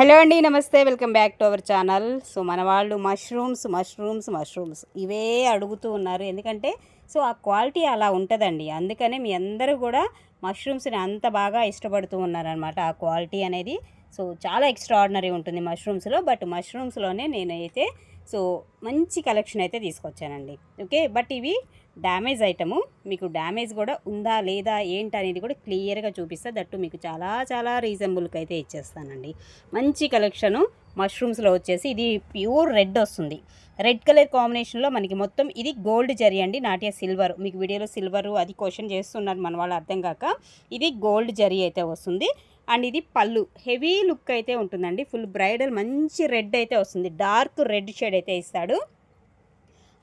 Hello అండి నమస్తే. Welcome back to our channel. So మన వాళ్ళు మష్రూమ్స్ మష్రూమ్స్ మష్రూమ్స్ ఇవే అడుగుతూ ఉన్నారు. ఎందుకంటే సో ఆ క్వాలిటీ అలా ఉంటుందండి. అందుకనే మీ అందరూ కూడా మష్రూమ్స్ని అంత బాగా ఇష్టపడుతూ ఉన్నారనమాట ఆ క్వాలిటీ అనేది. సో చాలా ఎక్స్ట్రాడినరీ ఉంటుంది మష్రూమ్స్లో. బట్ మష్రూమ్స్లోనే నేనైతే సో మంచి కలెక్షన్ అయితే తీసుకొచ్చానండి. ఓకే? బట్ ఇవి డ్యామేజ్ ఐటము. మీకు డ్యామేజ్ కూడా ఉందా లేదా ఏంటి అనేది కూడా క్లియర్గా చూపిస్తే దట్టు మీకు చాలా చాలా రీజనబుల్కి అయితే ఇచ్చేస్తానండి. మంచి కలెక్షను మష్రూమ్స్లో వచ్చేసి ఇది ప్యూర్ రెడ్ వస్తుంది. రెడ్ కలర్ కాంబినేషన్లో మనకి మొత్తం ఇది గోల్డ్ జరీ అండి నాటియా సిల్వర్. మీకు వీడియోలో సిల్వర్ అది క్వశ్చన్ చేస్తున్నారు మన వాళ్ళు అర్థం కాక. ఇది గోల్డ్ జరీ అయితే వస్తుంది. అండ్ ఇది పళ్ళు. హెవీ లుక్ అయితే ఉంటుందండి. ఫుల్ బ్రైడల్ మంచి రెడ్ అయితే వస్తుంది. డార్క్ రెడ్ షేడ్ అయితే ఇస్తాడు.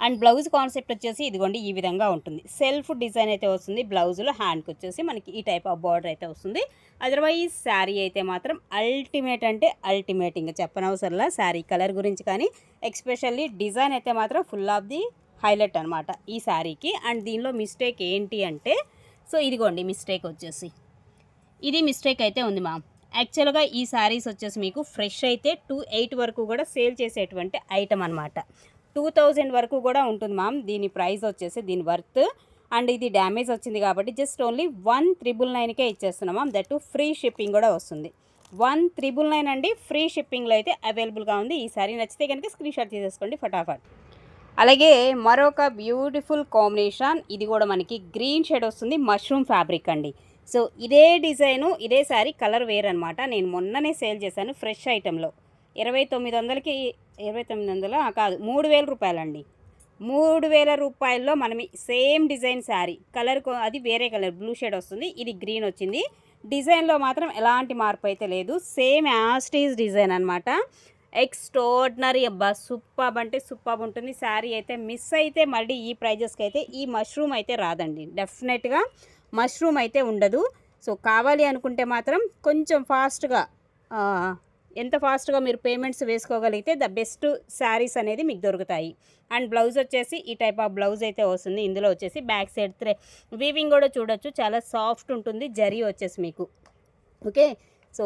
అండ్ బ్లౌజ్ కాన్సెప్ట్ వచ్చేసి ఇదిగోండి ఈ విధంగా ఉంటుంది. సెల్ఫ్ డిజైన్ అయితే వస్తుంది బ్లౌజ్లో హ్యాండ్కి వచ్చేసి మనకి ఈ టైప్ ఆఫ్ బార్డర్ అయితే వస్తుంది. అదర్వైజ్ శారీ అయితే మాత్రం అల్టిమేట్ అంటే అల్టిమేట్ ఇంకా చెప్పనవసరంలా శారీ కలర్ గురించి కానీ ఎక్స్పెషల్లీ డిజైన్ అయితే మాత్రం ఫుల్ ఆఫ్ ది హైలైట్ అనమాట ఈ శారీకి. అండ్ దీనిలో మిస్టేక్ ఏంటి అంటే సో ఇదిగోండి మిస్టేక్ వచ్చేసి. ఇది మిస్టేక్ అయితే ఉంది మ్యామ్. యాక్చువల్గా ఈ శారీస్ వచ్చేసి మీకు ఫ్రెష్ అయితే టూ ఎయిట్ వరకు కూడా సేల్ చేసేటువంటి ఐటమ్ అనమాట టూ థౌజండ్ వరకు కూడా ఉంటుంది మ్యామ్. దీని ప్రైస్ వచ్చేసి దీని వర్త్. అండ్ ఇది డ్యామేజ్ వచ్చింది కాబట్టి జస్ట్ ఓన్లీ వన్ త్రిబుల్ నైన్కే ఇచ్చేస్తున్నాం మ్యామ్. దట్ ఫ్రీ షిప్పింగ్ కూడా వస్తుంది. వన్ త్రిబుల్ నైన్ అండి. ఫ్రీ షిప్పింగ్లో అయితే అవైలబుల్గా ఉంది. ఈ సారీ నచ్చితే కనుక స్క్రీన్ షాట్ తీసేసుకోండి ఫటాఫట్. అలాగే మరొక బ్యూటిఫుల్ కాంబినేషన్. ఇది కూడా మనకి గ్రీన్ షేడ్ వస్తుంది. మష్రూమ్ ఫ్యాబ్రిక్ అండి. సో ఇదే డిజైను ఇదే సారీ కలర్ వేర్ అనమాట నేను మొన్ననే సేల్ చేశాను ఫ్రెష్ ఐటెంలో. ఇరవై తొమ్మిది వందలకి ఇరవై తొమ్మిది వందల? కాదు మూడు వేల రూపాయలండి. మూడు వేల రూపాయల్లో మనం సేమ్ డిజైన్ శారీ. కలర్ అది వేరే కలర్ బ్లూ షేడ్ వస్తుంది ఇది గ్రీన్ వచ్చింది. డిజైన్లో మాత్రం ఎలాంటి మార్పు అయితే లేదు. Same as it is design అనమాట ఎక్స్ట్రాడినరీ అబ్బా సూపర్ అంటే సూపర్ ఉంటుంది. శారీ అయితే మిస్ అయితే మళ్ళీ ఈ ప్రైజెస్కి అయితే ఈ మష్రూమ్ అయితే రాదండి. డెఫినెట్గా మష్రూమ్ అయితే ఉండదు. సో కావాలి అనుకుంటే మాత్రం కొంచెం ఫాస్ట్గా ఎంత ఫాస్ట్గా మీరు పేమెంట్స్ వేసుకోగలిగితే ద బెస్ట్ శారీస్ అనేది మీకు దొరుకుతాయి. అండ్ బ్లౌజ్ వచ్చేసి ఈ టైప్ ఆఫ్ బ్లౌజ్ అయితే వస్తుంది. ఇందులో వచ్చేసి బ్యాక్ సైడ్ త్రే వీవింగ్ కూడా చూడొచ్చు. చాలా సాఫ్ట్ ఉంటుంది. జరీ వచ్చేసి మీకు. ఓకే? సో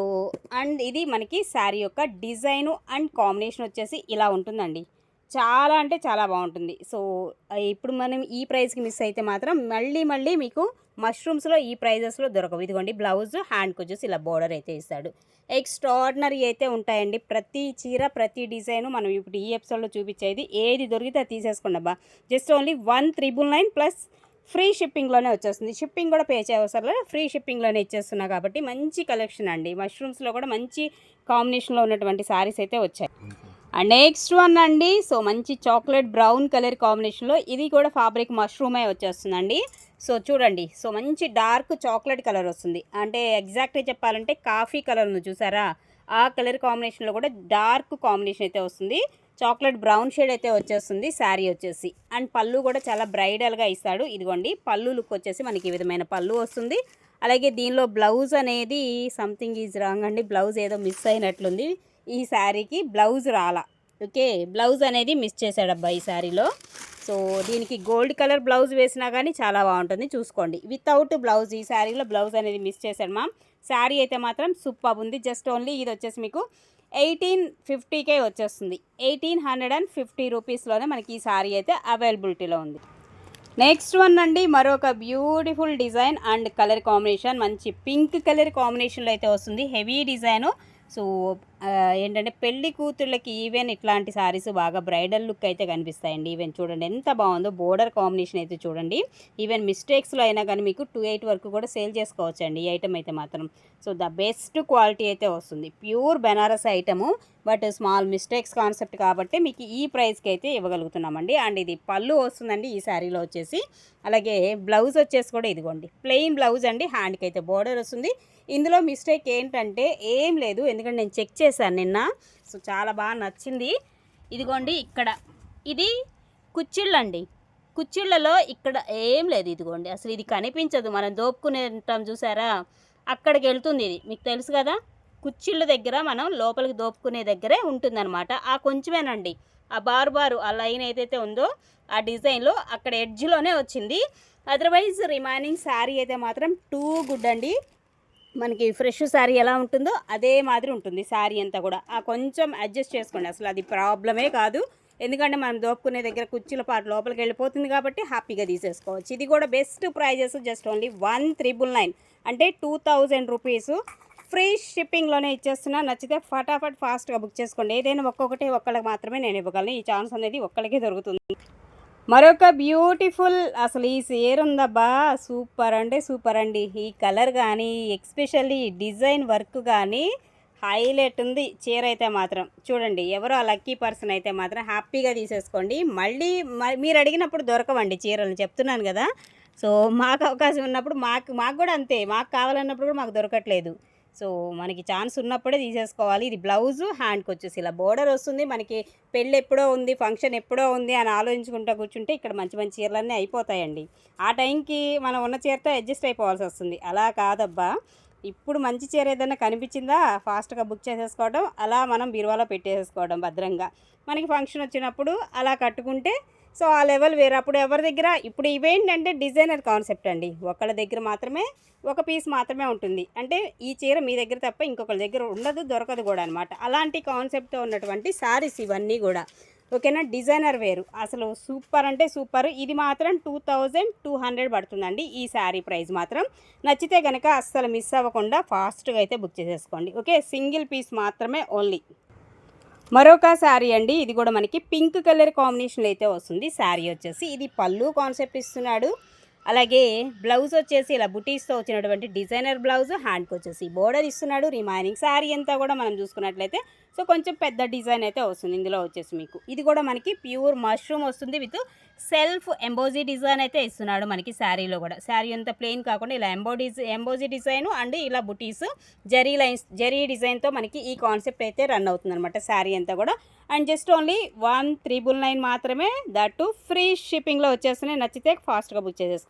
అండ్ ఇది మనకి శారీ యొక్క డిజైను అండ్ కాంబినేషన్ వచ్చేసి ఇలా ఉంటుందండి. చాలా అంటే చాలా బాగుంటుంది. సో ఇప్పుడు మనం ఈ ప్రైస్కి మిస్ అయితే మాత్రం మళ్ళీ మళ్ళీ మీకు మష్రూమ్స్లో ఈ ప్రైజెస్లో దొరకవు. ఇదిగోండి బ్లౌజ్ హ్యాండ్కి వచ్చేసి ఇలా బోర్డర్ అయితే ఇస్తాడు. ఎక్స్ట్రాడినరీ అయితే ఉంటాయండి. ప్రతి చీర ప్రతి డిజైను మనం ఇప్పుడు ఈ ఎపిసోడ్లో చూపించేది. ఏది దొరికితే అది తీసేసుకోండి just only one triple nine plus free షిప్పింగ్లోనే వచ్చేస్తుంది. షిప్పింగ్ కూడా పే చేయవసరం లేదు. ఫ్రీ షిప్పింగ్లోనే ఇచ్చేస్తున్నా కాబట్టి మంచి కలెక్షన్ అండి. మష్రూమ్స్లో కూడా మంచి కాంబినేషన్లో ఉన్నటువంటి శారీస్ అయితే వచ్చాయి. అండ్ నెక్స్ట్ వన్ అండి సో మంచి చాక్లెట్ బ్రౌన్ కలర్ కాంబినేషన్లో ఇది కూడా ఫాబ్రిక్ మష్రూమే వచ్చేస్తుందండి. సో చూడండి సో మంచి డార్క్ చాక్లెట్ కలర్ వస్తుంది. అంటే ఎగ్జాక్ట్గా చెప్పాలంటే కాఫీ కలర్ చూసారా? ఆ కలర్ కాంబినేషన్లో కూడా డార్క్ కాంబినేషన్ అయితే వస్తుంది. చాక్లెట్ బ్రౌన్ షేడ్ అయితే వచ్చేస్తుంది శారీ వచ్చేసి. అండ్ పళ్ళు కూడా చాలా బ్రైడల్గా ఇస్తాడు. ఇదిగోండి పళ్ళు లుక్ వచ్చేసి మనకి ఈ విధమైన పళ్ళు వస్తుంది. అలాగే దీనిలో బ్లౌజ్ అనేది సంథింగ్ ఈజ్ రాంగ్ అండి. బ్లౌజ్ ఏదో మిస్ అయినట్లుంది. ఈ శారీకి బ్లౌజ్ రాలా. ఓకే? బ్లౌజ్ అనేది మిస్ చేశాడు అబ్బాయి ఈ శారీలో. సో దీనికి గోల్డ్ కలర్ బ్లౌజ్ వేసినా కానీ చాలా బాగుంటుంది. చూసుకోండి. వితౌట్ బ్లౌజ్ ఈ శారీలో బ్లౌజ్ అనేది మిస్ చేశాడు మా శారీ అయితే మాత్రం సూపర్ ఉంది. జస్ట్ ఓన్లీ ఇది వచ్చేసి మీకు ఎయిటీన్ ఫిఫ్టీకే వచ్చేస్తుంది. ఎయిటీన్ హండ్రెడ్ అండ్ ఫిఫ్టీ రూపీస్లోనే మనకి ఈ శారీ అయితే అవైలబిలిటీలో ఉంది. నెక్స్ట్ వన్ అండి. మరొక beautiful design and colour combination. మంచి పింక్ కలర్ కాంబినేషన్లో అయితే వస్తుంది. Heavy design. సో ఏంటంటే పెళ్ళి కూతుళ్ళకి ఈవెన్ ఇట్లాంటి సారీస్ బాగా బ్రైడల్ లుక్ అయితే కనిపిస్తాయండి. ఈవెన్ చూడండి ఎంత బాగుందో బోర్డర్ కాంబినేషన్ అయితే చూడండి. ఈవెన్ మిస్టేక్స్లో అయినా కానీ మీకు టూ ఎయిట్ వరకు కూడా సేల్ చేసుకోవచ్చు అండి ఈ ఐటమ్ అయితే మాత్రం. సో ద బెస్ట్ క్వాలిటీ అయితే వస్తుంది. Pure Banaras item but small mistakes concept కాబట్టి మీకు ఈ ప్రైస్కి అయితే ఇవ్వగలుగుతున్నామండి. అండ్ ఇది పళ్ళు వస్తుందండి ఈ శారీలో వచ్చేసి. అలాగే బ్లౌజ్ వచ్చేసి కూడా ఇదిగోండి. ప్లెయిన్ బ్లౌజ్ అండి. హ్యాండ్కి అయితే బోర్డర్ వస్తుంది. ఇందులో మిస్టేక్ ఏంటంటే ఏం లేదు. ఎందుకంటే నేను చెక్ చేసి చేశాను నిన్న. సో చాలా బాగా నచ్చింది. ఇదిగోండి ఇక్కడ. ఇది కుచ్చిళ్ళండి. కుచ్చిళ్ళలో ఇక్కడ ఏం లేదు ఇదిగోండి. అసలు ఇది కనిపించదు. మనం దోపుకునే ఉంటాం చూసారా? అక్కడికి వెళ్తుంది ఇది. మీకు తెలుసు కదా? కుచ్చిళ్ళ దగ్గర మనం లోపలికి దోపుకునే దగ్గరే ఉంటుందన్నమాట. ఆ కొంచెమేనండి. ఆ బారు బారు ఆ లైన్ ఏదైతే ఉందో ఆ డిజైన్లో అక్కడ ఎడ్జ్లోనే వచ్చింది. అదర్వైజ్ రిమైనింగ్ శారీ అయితే మాత్రం టూ గుడ్ అండి. మనకి ఫ్రెష్ శారీ ఎలా ఉంటుందో అదే మాదిరి ఉంటుంది శారీ అంతా కూడా. ఆ కొంచెం అడ్జస్ట్ చేసుకోండి. అసలు అది ప్రాబ్లమే కాదు. ఎందుకంటే మనం దోపుకునే దగ్గర కుర్చీల పాటు లోపలికి వెళ్ళిపోతుంది కాబట్టి హ్యాపీగా తీసేసుకోవచ్చు. ఇది కూడా best prices just only one triple nine. అంటే టూ థౌజండ్ రూపీస్. ఫ్రీ షిప్పింగ్లోనే ఇచ్చేస్తున్నా. నచ్చితే ఫటాఫట్ ఫాస్ట్గా బుక్ చేసుకోండి. ఏదైనా ఒక్కొక్కటి ఒక్కళ్ళకి మాత్రమే నేను ఇవ్వగలను. ఈ ఛాన్స్ అనేది ఒక్కళ్ళకే దొరుకుతుంది. మరొక బ్యూటిఫుల్ అసలు ఈ చీర ఉందబ్బా. సూపర్ అంటే సూపర్ అండి. ఈ కలర్ కానీ ఎక్స్పెషల్లీ డిజైన్ వర్క్ కానీ హైలైట్ ఉంది. చీర అయితే మాత్రం. చూడండి ఎవరో ఆ లక్కీ పర్సన్ అయితే మాత్రం హ్యాపీగా తీసేసుకోండి. మళ్ళీ మ- మీరు అడిగినప్పుడు దొరకవండి చీరలు. చెప్తున్నాను కదా. సో మాకు అవకాశం ఉన్నప్పుడు మాకు మాకు కూడా అంతే. మాకు కావాలన్నప్పుడు కూడా మాకు దొరకట్లేదు. సో మనకి ఛాన్స్ ఉన్నప్పుడే తీసేసుకోవాలి. ఇది బ్లౌజు హ్యాండ్కి వచ్చేసి ఇలా బోర్డర్ వస్తుంది. మనకి పెళ్ళి ఎప్పుడో ఉంది ఫంక్షన్ ఎప్పుడో ఉంది అని ఆలోచించుకుంటూ కూర్చుంటే ఇక్కడ మంచి మంచి చీరలన్నీ అయిపోతాయండి. ఆ టైంకి మనం ఉన్న చీరతో అడ్జస్ట్ అయిపోవాల్సి వస్తుంది. అలా కాదబ్బా. ఇప్పుడు మంచి చీర ఏదైనా కనిపించిందా? ఫాస్ట్గా బుక్ చేసేసుకోవడం అలా మనం బీరువాలో పెట్టేసుకోవడం భద్రంగా. మనకి ఫంక్షన్ వచ్చినప్పుడు అలా కట్టుకుంటే సో ఆ లెవెల్ వేరు. అప్పుడు ఎవరి దగ్గర? ఇప్పుడు ఇవేంటంటే డిజైనర్ కాన్సెప్ట్ అండి. ఒకళ్ళ దగ్గర మాత్రమే ఒక పీస్ మాత్రమే ఉంటుంది. అంటే ఈ చీర మీ దగ్గర తప్ప ఇంకొకరి దగ్గర ఉండదు దొరకదు కూడా అనమాట అలాంటి కాన్సెప్ట్తో ఉన్నటువంటి శారీస్ ఇవన్నీ కూడా. ఓకేనా? డిజైనర్ వేరు. అసలు సూపర్ అంటే సూపర్. ఇది మాత్రం టూ థౌజండ్ టూ హండ్రెడ్ పడుతుందండి ఈ శారీ ప్రైస్ మాత్రం. నచ్చితే కనుక అస్సలు మిస్ అవ్వకుండా ఫాస్ట్గా అయితే బుక్ చేసేసుకోండి. ఓకే? సింగిల్ పీస్ మాత్రమే ఓన్లీ. మరొక శారీ అండి. ఇది కూడా మనకి పింక్ కలర్ కాంబినేషన్లో అయితే వస్తుంది. శారీ వచ్చేసి ఇది పళ్ళు కాన్సెప్ట్ ఇస్తున్నాడు. అలాగే బ్లౌజ్ వచ్చేసి ఇలా బుటీస్తో వచ్చినటువంటి డిజైనర్ బ్లౌజ్ హ్యాండ్కి వచ్చేసి బోర్డర్ ఇస్తున్నాడు. రిమైనింగ్ శారీ అంతా కూడా మనం చూసుకున్నట్లయితే సో కొంచెం పెద్ద డిజైన్ అయితే వస్తుంది ఇందులో వచ్చేసి మీకు. ఇది కూడా మనకి ప్యూర్ మష్రూమ్ వస్తుంది విత్ సెల్ఫ్ ఎంబోజీ డిజైన్ అయితే ఇస్తున్నాడు మనకి శారీలో కూడా. శారీ అంతా ప్లెయిన్ కాకుండా ఇలా ఎంబోడీ ఎంబోజీ డిజైన్ అండ్ ఇలా బుటీస్ జరీ లైన్స్ జరీ డిజైన్తో మనకి ఈ కాన్సెప్ట్ అయితే రన్ అవుతుంది అనమాట శారీ అంతా కూడా. And just only one triple nine మాత్రమే దట్ టు ఫ్రీ షిప్పింగ్లో వచ్చేస్తున్నాయి. నచ్చితే ఫాస్ట్గా బుక్ చేసేసుకోండి.